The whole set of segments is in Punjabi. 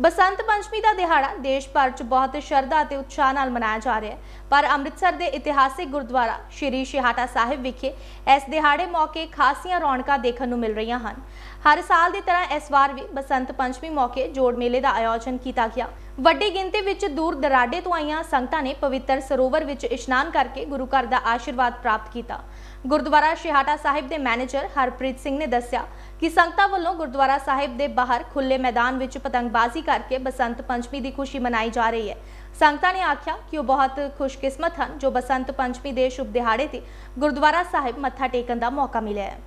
ਬਸੰਤ ਪੰਚਮੀ ਦਾ ਦਿਹਾੜਾ ਦੇਸ਼ ਭਰ 'ਚ ਬਹੁਤ ਸ਼ਰਧਾ ਅਤੇ ਉਤਸ਼ਾਹ ਨਾਲ ਮਨਾਇਆ ਜਾ ਰਿਹਾ ਹੈ। ਪਰ ਅੰਮ੍ਰਿਤਸਰ ਦੇ ਇਤਿਹਾਸਿਕ ਗੁਰਦੁਆਰਾ ਸ਼੍ਰੀ ਸ਼ਿਹਾਟਾ ਸਾਹਿਬ ਵਿਖੇ ਇਸ ਦਿਹਾੜੇ ਮੌਕੇ ਖਾਸੀਆਂ ਰੌਣਕਾਂ ਦੇਖਣ ਨੂੰ ਮਿਲ ਰਹੀਆਂ ਹਨ। ਹਰ ਸਾਲ ਦੀ ਤਰ੍ਹਾਂ ਇਸ ਵਾਰ ਵੀ ਬਸੰਤ ਪੰਚਮੀ ਮੌਕੇ ਜੋੜ ਮੇਲੇ ਦਾ ਆਯੋਜਨ ਕੀਤਾ ਗਿਆ। ਵੱਡੀ ਗਿਣਤੀ ਵਿੱਚ ਦੂਰ ਦਰਾਡੇ ਤੋਂ ਆਈਆਂ ਸੰਗਤਾਂ ਨੇ ਪਵਿੱਤਰ ਸਰੋਵਰ ਵਿੱਚ ਇਸ਼ਨਾਨ ਕਰਕੇ ਗੁਰੂ ਘਰ ਦਾ ਆਸ਼ੀਰਵਾਦ ਪ੍ਰਾਪਤ ਕੀਤਾ। ਗੁਰਦੁਆਰਾ ਸ਼ਿਹਾਟਾ ਸਾਹਿਬ ਦੇ ਮੈਨੇਜਰ ਹਰਪ੍ਰੀਤ ਸਿੰਘ ਨੇ ਦੱਸਿਆ ਕਿ ਸੰਗਤਾਂ ਵੱਲੋਂ ਗੁਰਦੁਆਰਾ ਸਾਹਿਬ ਦੇ ਬਾਹਰ ਖੁੱਲੇ ਮੈਦਾਨ ਵਿੱਚ ਪਤੰਗਬਾਜ਼ੀ ਕਰਕੇ ਬਸੰਤ ਪੰਚਮੀ ਦੀ ਖੁਸ਼ੀ ਮਨਾਈ ਜਾ ਰਹੀ ਹੈ। ਸੰਗਤਾਂ ਨੇ ਆਖਿਆ ਕਿ ਉਹ ਬਹੁਤ ਖੁਸ਼ਕਿਸਮਤ ਹਨ। ਜੋ ਬਸੰਤ ਪੰਚਮੀ ਦੇ ਸ਼ੁਭ ਦਿਹਾੜੇ ਤੇ ਗੁਰਦੁਆਰਾ ਸਾਹਿਬ ਮੱਥਾ ਟੇਕਣ ਦਾ ਮੌਕਾ ਮਿਲਿਆ ਹੈ।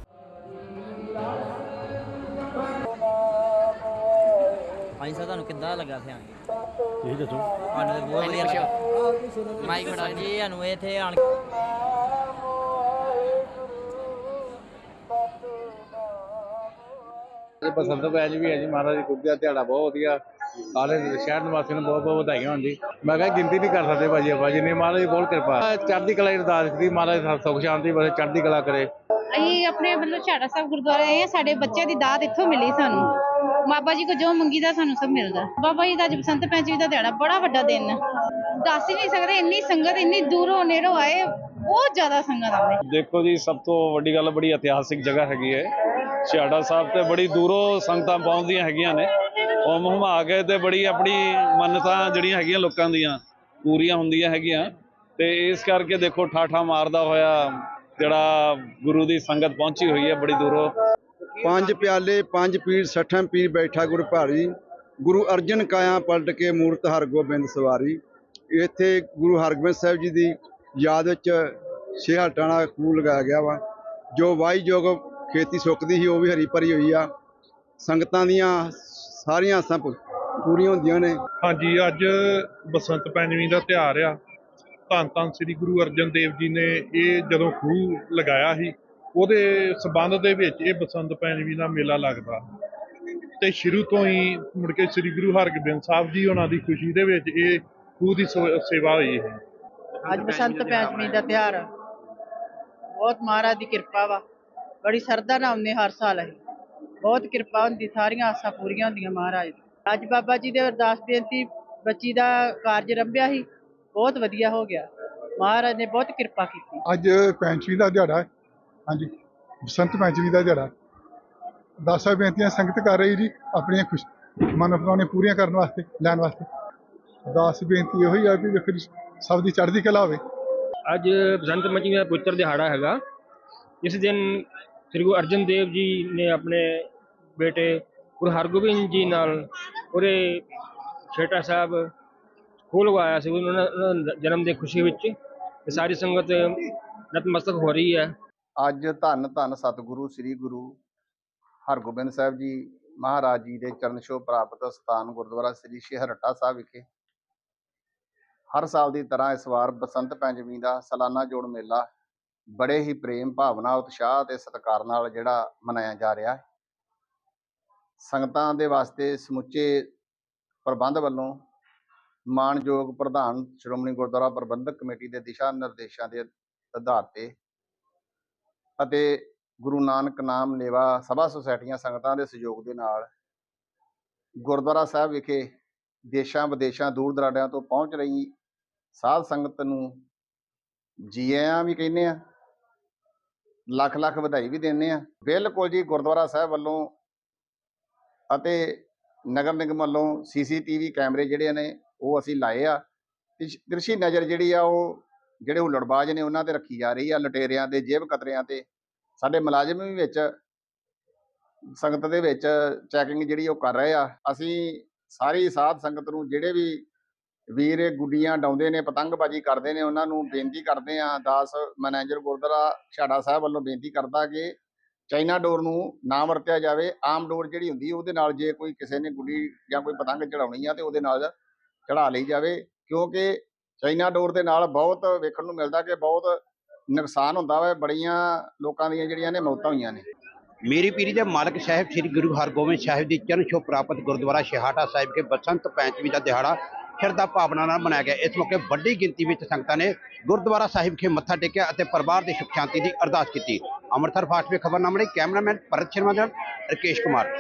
ਹਾਂਜੀ ਸਰ ਤੁਹਾਨੂੰ ਕਿੱਦਾਂ ਲੱਗਾ ਇੱਥੇ ਆਣ ਕੇ? ਇਹ ਦੱਸੋ। ਸਾਨੂੰ ਤਾਂ ਬਹੁਤ ਵਧੀਆ ਲੱਗਾ। ਮਾਈਕ ਫੜਾ ਜੀ ਸਾਨੂੰ ਇੱਥੇ ਆਣ ਕੇ। ਇਹ ਬਸੰਤ ਪੰਚ ਵੀ ਹੈ ਜੀ ਮਹਾਰਾਜ ਦੀ ਗੁਰਦੀ ਦਾ ਦਿਹਾੜਾ ਬਹੁਤ ਵਧੀਆ। ਸਾਰੇ ਸ਼ਹਿਰ ਨਿਵਾਸੀਆਂ ਨੂੰ ਬਹੁਤ ਬਹੁਤ ਵਧਾਈਆਂ ਹੋਣ ਜੀ। ਮੈਂ ਕਿਹਾ ਗਿਣਤੀ ਨਹੀਂ ਕਰ ਸਕਦੇ ਭਾਜੀ ਆਪਾਂ ਜਿੰਨੀ ਮਹਾਰਾਜ ਦੀ ਬਹੁਤ ਕਿਰਪਾ। ਹੈ। ਚੜ੍ਹਦੀ ਕਲਾ ਦੀ ਅਰਦਾਸ ਕੀਤੀ ਮਹਾਰਾਜ ਸਭ ਸੁਖ ਸ਼ਾਂਤੀ ਬੜੇ ਚੜ੍ਹਦੀ ਕਲਾ ਕਰੇ। ਅਸੀਂ ਆਪਣੇ ਵੱਲੋਂ ਛਾੜਾ ਸਾਹਿਬ ਗੁਰਦੁਆਰੇ ਆਏ ਸਾਡੇ ਬੱਚਿਆਂ ਦੀ ਦਾਤ ਇੱਥੋਂ ਮਿਲੀ ਸਾਨੂੰ। ਬਾਬਾ ਜੀ ਕੋ ਜੋ ਮੰਗੀਦਾ ਸਾਨੂੰ ਸਭ ਮਿਲਦਾ। ਬਾਬਾ ਜੀ ਦਾ ਅੱਜ ਬਸੰਤ ਪੰਚਮੀ ਦਾ ਦਿਹਾੜਾ ਬੜਾ ਵੱਡਾ ਦਿਨ। ਹੈ ਦੱਸ ਹੀ ਨਹੀਂ ਸਕਦੇ, ਇੰਨੀ ਸੰਗਤ, ਇੰਨੀ ਦੂਰੋਂ ਨੇੜੋਂ ਆਏ, ਬਹੁਤ ਜ਼ਿਆਦਾ ਸੰਗਤ ਆਉਂਦੀ। ਦੇਖੋ ਜੀ, ਸਭ ਤੋਂ ਵੱਡੀ ਗੱਲ ਬੜੀ ਇਤਿਹਾਸਿਕ ਜਗ੍ਹਾ ਹੈਗੀ ਹੈ। ਛਿਆੜਾ ਸਾਹਿਬ ਤੇ ਬੜੀ ਦੂਰੋਂ ਸੰਗਤਾਂ ਪਹੁੰਚਦੀਆਂ ਹੈਗੀਆਂ ਨੇ। ਉਹ ਆ ਕੇ ਤੇ ਬੜੀ ਆਪਣੀ ਮੰਨਤਾਂ ਜਿਹੜੀਆਂ ਹੈਗੀਆਂ ਲੋਕਾਂ ਦੀਆਂ, ਪੂਰੀਆਂ ਹੁੰਦੀਆਂ ਹੈਗੀਆਂ। ਤੇ ਇਸ ਕਰਕੇ ਦੇਖੋ, ਠਾਠਾ ਮਾਰਦਾ ਹੋਇਆ ਜਿਹੜਾ ਗੁਰੂ ਦੀ ਸੰਗਤ ਪਹੁੰਚੀ ਹੋਈ ਹੈ ਬੜੀ ਦੂਰੋਂ। ਪੰਜ ਪਿਆਲੇ, ਪੰਜ ਪੀਰ, ਸੱਠਾਂ ਪੀਰ ਬੈਠਾ ਗੁਰ ਭਾਰੀ। ਗੁਰੂ ਅਰਜਨ ਕਾਇਆ ਪਲਟ ਕੇ ਮੂਰਤ ਹਰਗੋਬਿੰਦ ਸਵਾਰੀ। ਇੱਥੇ ਗੁਰੂ ਹਰਗੋਬਿੰਦ ਸਾਹਿਬ ਜੀ ਦੀ ਯਾਦ ਵਿੱਚ ਛੇਹਾ ਟਾਣਾ ਖੂਹ ਲਗਾਇਆ ਗਿਆ ਵਾ। ਜੋ ਵਾਹੀਯੋਗ ਖੇਤੀ ਸੁੱਕਦੀ ਸੀ, ਉਹ ਵੀ ਹਰੀ ਭਰੀ ਹੋਈ ਆ। ਸੰਗਤਾਂ ਦੀਆਂ ਸਾਰੀਆਂ ਆਸਾਂ ਪੂਰੀਆਂ ਹੁੰਦੀਆਂ ਨੇ। ਹਾਂਜੀ, ਅੱਜ ਬਸੰਤ ਪੰਚਮੀ ਦਾ ਤਿਉਹਾਰ ਆ। ਧੰਨ ਧੰਨ ਸ੍ਰੀ ਗੁਰੂ ਅਰਜਨ ਦੇਵ ਜੀ ਨੇ ਇਹ ਜਦੋਂ ਖੂਹ ਲਗਾਇਆ ਸੀ ਉਹਦੇ ਸਬੰਧ ਦੇ ਵਿੱਚ ਇਹ ਬਸੰਤ ਪੰਚਮੀ ਦਾ ਮੇਲਾ ਲੱਗਦਾ। ਤੇ ਸ਼ੁਰੂ ਤੋਂ ਹੀ ਮੁੜ ਕੇ ਸ੍ਰੀ ਗੁਰੂ ਹਰਗੋਬਿੰਦ ਸਾਹਿਬ ਜੀ ਉਹਨਾਂ ਦੀ ਖੁਸ਼ੀ ਦੇ ਵਿੱਚ ਇਹ ਖੂਹ ਦੀ ਸੇਵਾ- ਹੋਈ ਹੈ। ਅੱਜ ਬਸੰਤ ਪੰਚਮੀ ਦਾ ਤਿਉਹਾਰ। ਬਹੁਤ ਮਹਾਰਾਜ ਦੀ ਕਿਰਪਾ ਵਾ। ਬੜੀ ਸਰਦਾ ਨਾਲ ਆਉਂਦੇ ਹਰ ਸਾਲ ਅਸੀਂ। ਬਹੁਤ ਕਿਰਪਾ ਹੁੰਦੀ ਸਾਰੀਆਂ ਆਸਾਂ ਪੂਰੀਆਂ ਹੁੰਦੀਆਂ ਮਹਾਰਾਜ ਦੀ। ਅੱਜ ਬਾਬਾ ਜੀ ਦੇ ਅਰਦਾਸ ਬੇਨਤੀ ਬੱਚੀ ਦਾ ਕਾਰਜ ਰੰਭਿਆ ਸੀ। ਬਹੁਤ ਵਧੀਆ ਹੋ ਗਿਆ। ਮਹਾਰਾਜ ਨੇ ਬਹੁਤ ਕਿਰਪਾ ਕੀਤੀ। ਅੱਜ ਪੰਚਮੀ ਦਾ ਦਿਹਾੜਾ ਹੈ। ਹਾਂਜੀ। ਬਸੰਤ ਪੰਚਮੀ ਦਾ ਦਿਹਾੜਾ ਦਾਸਾਂ ਬੇਨਤੀਆਂ ਸੰਗਤ ਕਰ ਰਹੀ ਜੀ, ਆਪਣੀਆਂ ਖੁਸ਼ ਮਨੋਕਾਮਨਾਵਾਂ ਪੂਰੀਆਂ ਕਰਨ ਵਾਸਤੇ, ਲੈਣ ਵਾਸਤੇ। ਦਾਸ ਬੇਨਤੀ ਇਹੋ ਹੀ ਆ ਵੀ ਵੇਖੋ ਸਭ ਦੀ ਚੜ੍ਹਦੀ ਕਲਾ ਹੋਵੇ। ਅੱਜ ਬਸੰਤ ਪੰਚਮੀ ਦਾ ਪੁੱਤਰ ਦਿਹਾੜਾ ਹੈਗਾ। ਇਸ ਦਿਨ ਸ੍ਰੀ ਗੁਰੂ ਅਰਜਨ ਦੇਵ ਜੀ ਨੇ ਆਪਣੇ ਬੇਟੇ ਗੁਰੂ ਹਰਗੋਬਿੰਦ ਜੀ ਨਾਲ ਉਹਦੇ ਛੇਟਾ ਸਾਹਿਬ ਖੋਲ ਲਗਾਇਆ ਸੀ, ਉਹਨਾਂ ਉਹਨਾਂ ਜਨਮ ਦੀ ਖੁਸ਼ੀ ਵਿੱਚ। ਸਾਰੀ ਸੰਗਤ ਨਤਮਸਤਕ ਹੋ ਰਹੀ ਹੈ। ਅੱਜ ਧੰਨ ਧੰਨ ਸਤਿਗੁਰੂ, ਸ੍ਰੀ ਗੁਰੂ ਹਰਗੋਬਿੰਦ ਸਾਹਿਬ ਜੀ ਮਹਾਰਾਜ ਜੀ ਦੇ ਚਰਨ ਛੋਹ ਪ੍ਰਾਪਤ ਸਥਾਨ ਗੁਰਦੁਆਰਾ ਸ੍ਰੀ ਸ਼ਹਿਰਟਾ ਸਾਹਿਬ ਵਿਖੇ। ਹਰ ਸਾਲ ਦੀ ਤਰ੍ਹਾਂ ਇਸ ਵਾਰ ਬਸੰਤ ਪੰਚਮੀ ਦਾ ਸਾਲਾਨਾ ਜੋੜ ਮੇਲਾ ਬੜੇ ਹੀ ਪ੍ਰੇਮ, ਭਾਵਨਾ, ਉਤਸ਼ਾਹ ਤੇ ਸਤਿਕਾਰ ਨਾਲ ਜਿਹੜਾ ਮਨਾਇਆ ਜਾ ਰਿਹਾ ਹੈ। ਸੰਗਤਾਂ ਦੇ ਵਾਸਤੇ ਸਮੁੱਚੇ ਪ੍ਰਬੰਧ ਵੱਲੋਂ ਮਾਣਯੋਗ ਪ੍ਰਧਾਨ ਸ਼੍ਰੋਮਣੀ ਗੁਰਦੁਆਰਾ ਪ੍ਰਬੰਧਕ ਕਮੇਟੀ ਦੇ ਦਿਸ਼ਾ ਨਿਰਦੇਸ਼ਾਂ ਦੇ ਆਧਾਰ ਤੇ ਅਤੇ ਗੁਰੂ ਨਾਨਕ ਨਾਮ ਲੇਵਾ ਸਭਾ ਸੁਸਾਇਟੀਆਂ ਸੰਗਤਾਂ ਦੇ ਸਹਿਯੋਗ ਦੇ ਨਾਲ ਗੁਰਦੁਆਰਾ ਸਾਹਿਬ ਵਿਖੇ ਦੇਸ਼ਾਂ ਵਿਦੇਸ਼ਾਂ ਦੂਰ ਦਰਾਡਿਆਂ ਤੋਂ ਪਹੁੰਚ ਰਹੀ ਸਾਧ ਸੰਗਤ ਨੂੰ ਜੀ ਆਇਆਂ ਵੀ ਕਹਿੰਦੇ ਆ ਲੱਖ ਲੱਖ ਵਧਾਈ ਵੀ ਦਿੰਦੇ ਆ ਬਿਲਕੁਲ ਜੀ ਗੁਰਦੁਆਰਾ ਸਾਹਿਬ ਵੱਲੋਂ ਅਤੇ ਨਗਰ ਨਿਗਮ ਵੱਲੋਂ ਸੀਸੀਟੀਵੀ ਕੈਮਰੇ ਜਿਹੜੇ ਨੇ ਉਹ ਅਸੀਂ ਲਾਏ ਆ। ਤਿਰਛ- ਨਜ਼ਰ ਜਿਹੜੀ ਆ ਉਹ ਜਿਹੜੇ ਹੁੱਲੜਬਾਜ਼ ਨੇ ਉਹਨਾਂ ਤੇ ਰੱਖੀ ਜਾ ਰਹੀ ਆ, ਲਟੇਰਿਆਂ ਤੇ, ਜੇਬ ਕਤਰਿਆਂ ਤੇ, ਸਾਡੇ ਮੁਲਾਜ਼ਮ ਵੀ ਵਿੱਚ, ਸੰਗਤ ਦੇ ਵਿੱਚ ਚੈਕਿੰਗ ਜਿਹੜੀ ਉਹ ਕਰ ਰਹੇ ਆ, ਅਸੀਂ ਸਾਰੀ ਸਾਧ ਸੰਗਤ ਨੂੰ ਜਿਹੜੇ ਵੀ ਵੀਰ ਗੁੱਡੀਆਂ ਡਾਉਂਦੇ ਨੇ, ਪਤੰਗਬਾਜ਼ੀ ਕਰਦੇ ਨੇ, ਉਹਨਾਂ ਨੂੰ ਬੇਨਤੀ ਕਰਦੇ ਆ, ਦਾਸ ਮੈਨੇਜਰ ਗੁਰਦੁਆਰਾ ਛਾੜਾ ਸਾਹਿਬ ਵੱਲੋਂ ਬੇਨਤੀ ਕਰਦਾ ਕਿ ਚਾਈਨਾ ਡੋਰ ਨੂੰ ਨਾ ਵਰਤਿਆ ਜਾਵੇ, ਆਮ ਡੋਰ ਜਿਹੜੀ ਹੁੰਦੀ ਉਹਦੇ ਨਾਲ ਜੇ ਕੋਈ ਕਿਸੇ ਨੇ ਗੁੱਡੀ ਜਾਂ ਕੋਈ ਪਤੰਗ ਚੜਾਉਣੀ ਆ ਤੇ ਉਹਦੇ ਨਾਲ ਚੜਾ ਲਈ ਜਾਵੇ, ਕਿਉਂਕਿ ਚਾਈਨਾ ਡੋਰ ਦੇ ਨਾਲ ਬਹੁਤ ਵੇਖਣ ਨੂੰ ਮਿਲਦਾ ਕਿ ਬਹੁਤ ਨੁਕਸਾਨ ਹੁੰਦਾ ਵਾ, ਬੜੀਆਂ ਲੋਕਾਂ ਦੀਆਂ ਜਿਹੜੀਆਂ ਨੇ ਮੌਤਾਂ ਹੋਈਆਂ ਨੇ। ਮੇਰੀ ਪੀਰੀ ਦੇ ਮਾਲਕ ਸਾਹਿਬ ਸ੍ਰੀ ਗੁਰੂ ਹਰਗੋਬਿੰਦ ਸਾਹਿਬ ਦੀ ਚਰਨ ਛੋਹ ਪ੍ਰਾਪਤ ਗੁਰਦੁਆਰਾ ਸ਼ਹਾਟਾ ਸਾਹਿਬ ਕੇ ਬਸੰਤ ਪੰਚਮੀ ਦਾ ਦਿਹਾੜਾ ਸ਼ਰਧਾ ਭਾਵਨਾ ਨਾਲ ਮਨਾਇਆ ਗਿਆ। ਇਸ ਮੌਕੇ ਵੱਡੀ ਗਿਣਤੀ ਵਿੱਚ ਸੰਗਤਾਂ ਨੇ ਗੁਰਦੁਆਰਾ ਸਾਹਿਬ ਖੇ ਮੱਥਾ ਟੇਕਿਆ ਅਤੇ ਪਰਿਵਾਰ ਦੀ ਸੁਖ ਸ਼ਾਂਤੀ ਦੀ ਅਰਦਾਸ ਕੀਤੀ। ਅੰਮ੍ਰਿਤਸਰ ਫਾਸਟ ਵੇ ਖਬਰਨਾਮੇ ਲਈ ਕੈਮਰਾਮੈਨ ਭਰਤ ਸ਼ਰਮਾ ਦਾ ਨਾਲ ਰਕੇਸ਼ ਕੁਮਾਰ।